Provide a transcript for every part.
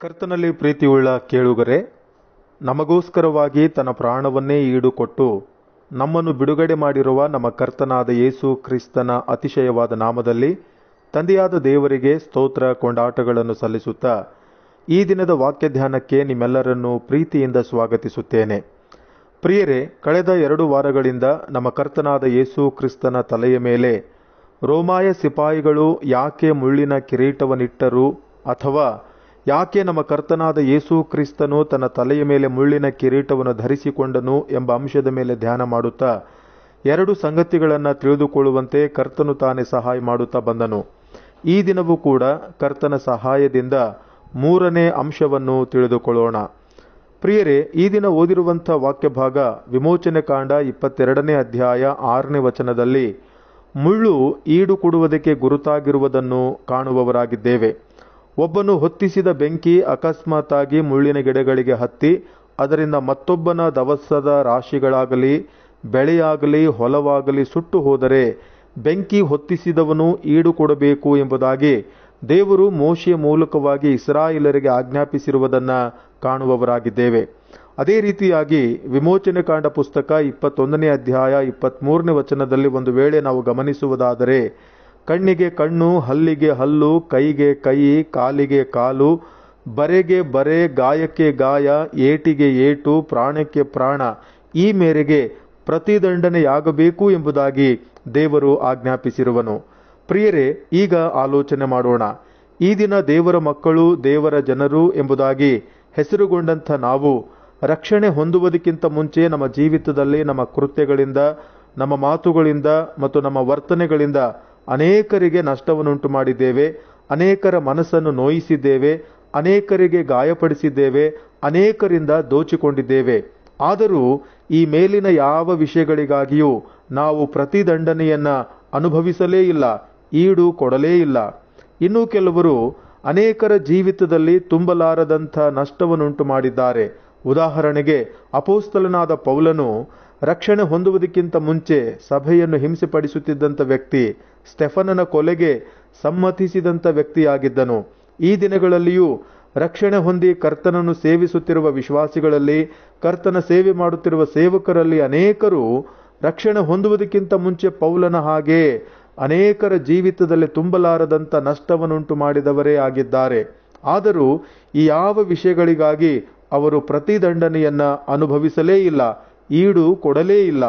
ಕರ್ತನಲ್ಲಿ ಪ್ರೀತಿಯುಳ್ಳ ಕೇಳುಗರೆ, ನಮಗೋಸ್ಕರವಾಗಿ ತನ್ನ ಪ್ರಾಣವನ್ನೇ ಈಡುಕೊಟ್ಟು ನಮ್ಮನ್ನು ಬಿಡುಗಡೆ ಮಾಡಿರುವ ನಮ್ಮ ಕರ್ತನಾದ ಯೇಸು ಕ್ರಿಸ್ತನ ಅತಿಶಯವಾದ ನಾಮದಲ್ಲಿ ತಂದೆಯಾದ ದೇವರಿಗೆ ಸ್ತೋತ್ರ ಕೊಂಡಾಟಗಳನ್ನು ಸಲ್ಲಿಸುತ್ತಾ ಈ ದಿನದ ವಾಕ್ಯ ಧ್ಯಾನಕ್ಕೆ ನಿಮ್ಮೆಲ್ಲರನ್ನು ಪ್ರೀತಿಯಿಂದ ಸ್ವಾಗತಿಸುತ್ತೇನೆ. ಪ್ರಿಯರೇ, ಕಳೆದ ಎರಡು ವಾರಗಳಿಂದ ನಮ್ಮ ಕರ್ತನಾದ ಯೇಸು ಕ್ರಿಸ್ತನ ತಲೆಯ ಮೇಲೆ ರೋಮಾಯ ಸಿಪಾಯಿಗಳು ಯಾಕೆ ಮುಳ್ಳಿನ ಕಿರೀಟವನ್ನಿಟ್ಟರು ಅಥವಾ ಯಾಕೆ ನಮ್ಮ ಕರ್ತನಾದ ಯೇಸು ಕ್ರಿಸ್ತನು ತನ್ನ ತಲೆಯ ಮೇಲೆ ಮುಳ್ಳಿನ ಕಿರೀಟವನ್ನು ಧರಿಸಿಕೊಂಡನು ಎಂಬ ಅಂಶದ ಮೇಲೆ ಧ್ಯಾನ ಮಾಡುತ್ತಾ, ಎರಡು ಸಂಗತಿಗಳನ್ನು ತಿಳಿದುಕೊಳ್ಳುವಂತೆ ಕರ್ತನು ತಾನೇ ಸಹಾಯ ಮಾಡುತ್ತಾ ಬಂದನು. ಈ ದಿನವೂ ಕೂಡ ಕರ್ತನ ಸಹಾಯದಿಂದ ಮೂರನೇ ಅಂಶವನ್ನು ತಿಳಿದುಕೊಳ್ಳೋಣ. ಪ್ರಿಯರೇ, ಈ ದಿನ ಓದಿರುವಂಥ ವಾಕ್ಯಭಾಗ ವಿಮೋಚನೆ ಕಾಂಡ ಇಪ್ಪತ್ತೆರಡನೇ ಅಧ್ಯಾಯ ಆರನೇ ವಚನದಲ್ಲಿ, ಮುಳ್ಳು ಈಡು ಕೊಡುವುದಕ್ಕೆ ಗುರುತಾಗಿರುವುದನ್ನು ಕಾಣುವವರಾಗಿದ್ದೇವೆ. ಒಬ್ಬನು ಹೊತ್ತಿಸಿದ ಬೆಂಕಿ ಅಕಸ್ಮಾತ್ತಾಗಿ ಮುಳ್ಳಿನ ಗಿಡಗಳಿಗೆ ಹತ್ತಿ, ಅದರಿಂದ ಮತ್ತೊಬ್ಬನ ದವಸದ ರಾಶಿಗಳಾಗಲಿ, ಬೆಳೆಯಾಗಲಿ, ಹೊಲವಾಗಲಿ ಸುಟ್ಟು ಹೋದರೆ ಬೆಂಕಿ ಹೊತ್ತಿಸಿದವನು ಈಡು ಕೊಡಬೇಕು ಎಂಬುದಾಗಿ ದೇವರು ಮೋಶೆಯ ಮೂಲಕವಾಗಿ ಇಸ್ರಾಯಿಲರಿಗೆ ಆಜ್ಞಾಪಿಸಿರುವುದನ್ನು ಕಾಣುವವರಾಗಿದ್ದೇವೆ. ಅದೇ ರೀತಿಯಾಗಿ ವಿಮೋಚನೆ ಕಾಂಡ ಪುಸ್ತಕ ಇಪ್ಪತ್ತೊಂದನೇ ಅಧ್ಯಾಯ ಇಪ್ಪತ್ತ್ಮೂರನೇ ವಚನದಲ್ಲಿ ಒಂದು ವೇಳೆ ನಾವು ಗಮನಿಸುವುದಾದರೆ ಕಣ್ಣಿಗೆ ಕಣ್ಣು, ಹಲ್ಲಿಗೆ ಹಲ್ಲು, ಕೈಗೆ ಕೈ, ಕಾಲಿಗೆ ಕಾಲು, ಬರೆಗೆ ಬರೆ, ಗಾಯಕ್ಕೆ ಗಾಯ, ಏಟಿಗೆ ಏಟು, ಪ್ರಾಣಕ್ಕೆ ಪ್ರಾಣ ಈ ಮೇರೆಗೆ ಪ್ರತಿದಂಡನೆಯಾಗಬೇಕು ಎಂಬುದಾಗಿ ದೇವರು ಆಜ್ಞಾಪಿಸಿರುವನು. ಪ್ರಿಯರೇ, ಈಗ ಆಲೋಚನೆ ಮಾಡೋಣ. ಈ ದಿನ ದೇವರ ಮಕ್ಕಳು, ದೇವರ ಜನರು ಎಂಬುದಾಗಿ ಹೆಸರುಗೊಂಡಂಥ ನಾವು ರಕ್ಷಣೆ ಹೊಂದುವುದಕ್ಕಿಂತ ಮುಂಚೆ ನಮ್ಮ ಜೀವಿತದಲ್ಲಿ ನಮ್ಮ ಕೃತ್ಯಗಳಿಂದ, ನಮ್ಮ ಮಾತುಗಳಿಂದ ಮತ್ತು ನಮ್ಮ ವರ್ತನೆಗಳಿಂದ ಅನೇಕರಿಗೆ ನಷ್ಟವನ್ನುಂಟು ಮಾಡಿದ್ದೇವೆ, ಅನೇಕರ ಮನಸ್ಸನ್ನು ನೋಯಿಸಿದ್ದೇವೆ, ಅನೇಕರಿಗೆ ಗಾಯಪಡಿಸಿದ್ದೇವೆ, ಅನೇಕರಿಂದ ದೋಚಿಕೊಂಡಿದ್ದೇವೆ. ಆದರೂ ಈ ಮೇಲಿನ ಯಾವ ವಿಷಯಗಳಿಗಾಗಿಯೂ ನಾವು ಪ್ರತಿದಂಡನೆಯನ್ನ ಅನುಭವಿಸಲೇ ಇಲ್ಲ, ಈಡು ಕೊಡಲೇ ಇಲ್ಲ. ಇನ್ನು ಕೆಲವರು ಅನೇಕರ ಜೀವಿತದಲ್ಲಿ ತುಂಬಲಾರದಂಥ ನಷ್ಟವನ್ನುಂಟು ಮಾಡಿದ್ದಾರೆ. ಉದಾಹರಣೆಗೆ ಅಪೋಸ್ತಲನಾದ ಪೌಲನು ರಕ್ಷಣೆ ಹೊಂದುವುದಕ್ಕಿಂತ ಮುಂಚೆ ಸಭೆಯನ್ನು ಹಿಂಸೆಪಡಿಸುತ್ತಿದ್ದಂಥ ವ್ಯಕ್ತಿ ಸ್ಟೆಫನನ ಕೊಲೆಗೆ ಸಮ್ಮತಿಸಿದಂಥ ವ್ಯಕ್ತಿಯಾಗಿದ್ದನು. ಈ ದಿನಗಳಲ್ಲಿಯೂ ರಕ್ಷಣೆ ಹೊಂದಿ ಕರ್ತನನ್ನು ಸೇವಿಸುತ್ತಿರುವ ವಿಶ್ವಾಸಿಗಳಲ್ಲಿ, ಕರ್ತನ ಸೇವೆ ಮಾಡುತ್ತಿರುವ ಸೇವಕರಲ್ಲಿ ಅನೇಕರು ರಕ್ಷಣೆ ಹೊಂದುವುದಕ್ಕಿಂತ ಮುಂಚೆ ಪೌಲನ ಹಾಗೆ ಅನೇಕರ ಜೀವಿತದಲ್ಲಿ ತುಂಬಲಾರದಂಥ ನಷ್ಟವನ್ನುಂಟು ಮಾಡಿದವರೇ ಆಗಿದ್ದಾರೆ. ಆದರೂ ಈ ಯಾವ ವಿಷಯಗಳಿಗಾಗಿ ಅವರು ಪ್ರತಿದಂಡನೆಯನ್ನು ಅನುಭವಿಸಲೇ ಇಲ್ಲ. ಈಡು ಕೊಡಲೇ ಇಲ್ಲ.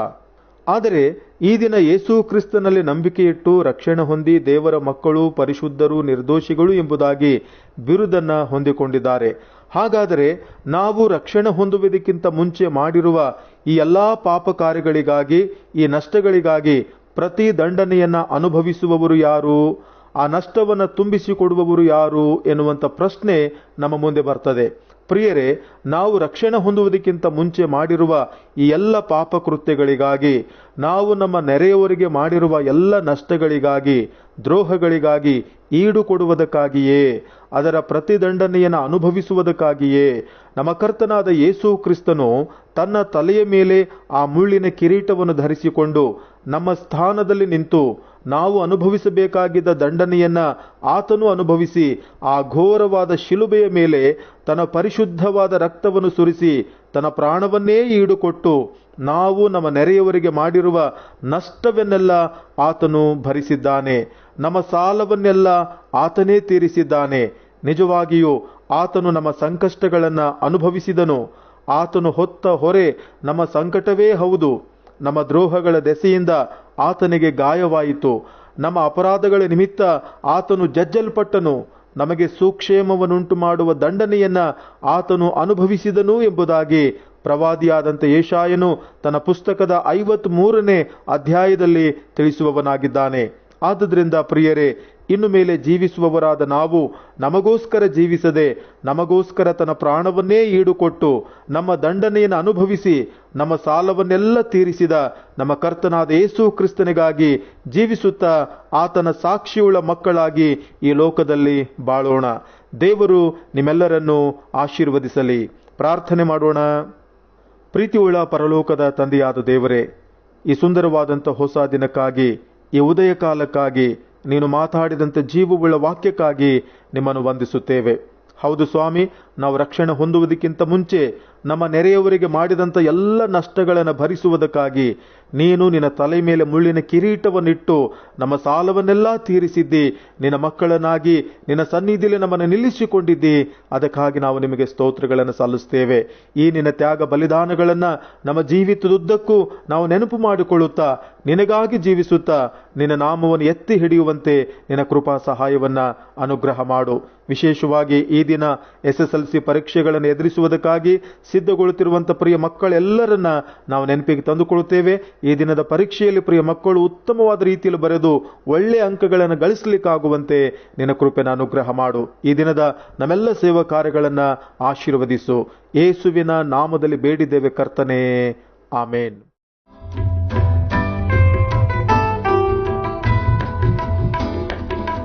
ಆದರೆ ಈ ದಿನ ಯೇಸು ಕ್ರಿಸ್ತನಲ್ಲಿ ನಂಬಿಕೆಯಿಟ್ಟು ರಕ್ಷಣೆ ಹೊಂದಿ ದೇವರ ಮಕ್ಕಳು, ಪರಿಶುದ್ಧರು, ನಿರ್ದೋಷಿಗಳು ಎಂಬುದಾಗಿ ಬಿರುದನ್ನು ಹೊಂದಿಕೊಂಡಿದ್ದಾರೆ. ಹಾಗಾದರೆ ನಾವು ರಕ್ಷಣೆ ಹೊಂದುವುದಕ್ಕಿಂತ ಮುಂಚೆ ಮಾಡಿರುವ ಈ ಎಲ್ಲಾ ಪಾಪ ಕಾರ್ಯಗಳಿಗಾಗಿ ಈ ನಷ್ಟಗಳಿಗಾಗಿ ಪ್ರತಿ ದಂಡನೆಯನ್ನು ಅನುಭವಿಸುವವರು ಯಾರು? ಆ ನಷ್ಟವನ್ನು ತುಂಬಿಸಿಕೊಡುವವರು ಯಾರು ಎನ್ನುವಂಥ ಪ್ರಶ್ನೆ ನಮ್ಮ ಮುಂದೆ ಬರ್ತದೆ. ಪ್ರಿಯರೇ, ನಾವು ರಕ್ಷಣೆ ಹೊಂದುವುದಕ್ಕಿಂತ ಮುಂಚೆ ಮಾಡಿರುವ ಈ ಎಲ್ಲ ಪಾಪ ಕೃತ್ಯಗಳಿಗಾಗಿ ನಾವು ನಮ್ಮ ನೆರೆಯವರಿಗೆ ಮಾಡಿರುವ ಎಲ್ಲ ನಷ್ಟಗಳಿಗಾಗಿ, ದ್ರೋಹಗಳಿಗಾಗಿ ಈಡು ಕೊಡುವುದಕ್ಕಾಗಿಯೇ, ಅದರ ಪ್ರತಿದಂಡನೆಯನ್ನು ಅನುಭವಿಸುವುದಕ್ಕಾಗಿಯೇ, ನಮ್ಮ ಕರ್ತನಾದ ಯೇಸು ಕ್ರಿಸ್ತನು ತನ್ನ ತಲೆಯ ಮೇಲೆ ಆ ಮುಳ್ಳಿನ ಕಿರೀಟವನ್ನು ಧರಿಸಿಕೊಂಡು ನಮ್ಮ ಸ್ಥಾನದಲ್ಲಿ ನಿಂತು ನಾವು ಅನುಭವಿಸಬೇಕಾಗಿದ್ದ ದಂಡನೆಯನ್ನು ಆತನು ಅನುಭವಿಸಿ, ಆ ಘೋರವಾದ ಶಿಲುಬೆಯ ಮೇಲೆ ತನ್ನ ಪರಿಶುದ್ಧವಾದ ರಕ್ತವನ್ನು ಸುರಿಸಿ ತನ್ನ ಪ್ರಾಣವನ್ನೇ ಈಡುಕೊಟ್ಟು ನಾವು ನಮ್ಮ ನೆರೆಯವರಿಗೆ ಮಾಡಿರುವ ನಷ್ಟವನ್ನೆಲ್ಲ ಆತನು ಭರಿಸಿದ್ದಾನೆ. ನಮ್ಮ ಸಾಲವನ್ನೆಲ್ಲ ಆತನೇ ತೀರಿಸಿದ್ದಾನೆ. ನಿಜವಾಗಿಯೂ ಆತನು ನಮ್ಮ ಸಂಕಷ್ಟಗಳನ್ನು ಅನುಭವಿಸಿದನು. ಆತನು ಹೊತ್ತ ಹೊರೆ ನಮ್ಮ ಸಂಕಟವೇ ಹೌದು. ನಮ್ಮ ದ್ರೋಹಗಳ ದೆಸೆಯಿಂದ ಆತನಿಗೆ ಗಾಯವಾಯಿತು. ನಮ್ಮ ಅಪರಾಧಗಳ ನಿಮಿತ್ತ ಆತನು ಜಜ್ಜಲ್ಪಟ್ಟನು. ನಮಗೆ ಸೂಕ್ಷೇಮವನ್ನುಂಟು ಮಾಡುವ ದಂಡನೆಯನ್ನ ಆತನು ಅನುಭವಿಸಿದನು ಎಂಬುದಾಗಿ ಪ್ರವಾದಿಯಾದಂಥ ಏಷಾಯನು ತನ್ನ ಪುಸ್ತಕದ ಐವತ್ತ್ ಮೂರನೇ ಅಧ್ಯಾಯದಲ್ಲಿ ತಿಳಿಸುವವನಾಗಿದ್ದಾನೆ. ಆದುದರಿಂದ ಪ್ರಿಯರೇ ಇನ್ನು ಮೇಲೆ ಜೀವಿಸುವವರಾದ ನಾವು ನಮಗೋಸ್ಕರ ಜೀವಿಸದೆ ನಮಗೋಸ್ಕರ ತನ್ನ ಪ್ರಾಣವನ್ನೇ ಈಡುಕೊಟ್ಟು ನಮ್ಮ ದಂಡನೆಯನ್ನು ಅನುಭವಿಸಿ ನಮ್ಮ ಸಾಲವನ್ನೆಲ್ಲ ತೀರಿಸಿದ ನಮ್ಮ ಕರ್ತನಾದ ಯೇಸು ಕ್ರಿಸ್ತನಿಗಾಗಿ ಜೀವಿಸುತ್ತಾ ಆತನ ಸಾಕ್ಷಿಯುಳ್ಳ ಮಕ್ಕಳಾಗಿ ಈ ಲೋಕದಲ್ಲಿ ಬಾಳೋಣ. ದೇವರು ನಿಮ್ಮೆಲ್ಲರನ್ನು ಆಶೀರ್ವದಿಸಲಿ. ಪ್ರಾರ್ಥನೆ ಮಾಡೋಣ. ಪ್ರೀತಿಯುಳ್ಳ ಪರಲೋಕದ ತಂದೆಯಾದ ದೇವರೇ, ಈ ಸುಂದರವಾದಂಥ ಹೊಸ ದಿನಕ್ಕಾಗಿ, ಈ ಉದಯ ಕಾಲಕ್ಕಾಗಿ ನೀನು ಮಾತಾಡಿದಂತೆ ಜೀವವುಳ್ಳ ವಾಕ್ಯಕ್ಕಾಗಿ ನಿಮ್ಮನ್ನು ವಂದಿಸುತ್ತೇವೆ. ಹೌದು ಸ್ವಾಮಿ ನಾವು ರಕ್ಷಣೆ ಹೊಂದುವುದಕ್ಕಿಂತ ಮುಂಚೆ ನಮ್ಮ ನೆರೆಯವರಿಗೆ ಮಾಡಿದಂಥ ಎಲ್ಲ ನಷ್ಟಗಳನ್ನು ಭರಿಸುವುದಕ್ಕಾಗಿ ನೀನು ನಿನ್ನ ತಲೆ ಮೇಲೆ ಮುಳ್ಳಿನ ಕಿರೀಟವನ್ನಿಟ್ಟು ನಮ್ಮ ಸಾಲವನ್ನೆಲ್ಲ ತೀರಿಸಿದ್ದಿ. ನಿನ್ನ ಮಕ್ಕಳನ್ನಾಗಿ ನಿನ್ನ ಸನ್ನಿಧಿಯಲ್ಲಿ ನಮ್ಮನ್ನು ನಿಲ್ಲಿಸಿಕೊಂಡಿದ್ದಿ. ಅದಕ್ಕಾಗಿ ನಾವು ನಿಮಗೆ ಸ್ತೋತ್ರಗಳನ್ನು ಸಲ್ಲಿಸ್ತೇವೆ ಈ ನಿನ್ನ ತ್ಯಾಗ ಬಲಿದಾನಗಳನ್ನು ನಮ್ಮ ಜೀವಿತದುದ್ದಕ್ಕೂ ನಾವು ನೆನಪು ಮಾಡಿಕೊಳ್ಳುತ್ತಾ, ನಿನಗಾಗಿ ಜೀವಿಸುತ್ತಾ, ನಿನ್ನ ನಾಮವನ್ನು ಎತ್ತಿ ಹಿಡಿಯುವಂತೆ ನಿನ್ನ ಕೃಪಾ ಸಹಾಯವನ್ನು ಅನುಗ್ರಹ ಮಾಡು. ವಿಶೇಷವಾಗಿ ಈ ದಿನ ಎಸ್ ಎಸ್ ಎಲ್ ಸಿ ಪರೀಕ್ಷೆಗಳನ್ನು ಎದುರಿಸುವುದಕ್ಕಾಗಿ ಸಿದ್ಧಗೊಳ್ಳುತ್ತಿರುವಂಥ ಪ್ರಿಯ ಮಕ್ಕಳೆಲ್ಲರನ್ನ ನಾವು ನೆನಪಿಗೆ ತಂದುಕೊಳ್ಳುತ್ತೇವೆ. ಈ ದಿನದ ಪರೀಕ್ಷೆಯಲ್ಲಿ ಪ್ರಿಯ ಮಕ್ಕಳು ಉತ್ತಮವಾದ ರೀತಿಯಲ್ಲಿ ಬರೆದು ಒಳ್ಳೆಯ ಅಂಕಗಳನ್ನು ಗಳಿಸಲಿಕ್ಕಾಗುವಂತೆ ನಿನ್ನ ಕೃಪೆನ ಅನುಗ್ರಹ ಮಾಡು. ಈ ದಿನದ ನಮ್ಮೆಲ್ಲ ಸೇವಾ ಕಾರ್ಯಗಳನ್ನು ಆಶೀರ್ವದಿಸು. ಏಸುವಿನ ನಾಮದಲ್ಲಿ ಬೇಡಿದ್ದೇವೆ ಕರ್ತನೇ. ಆಮೇನ್.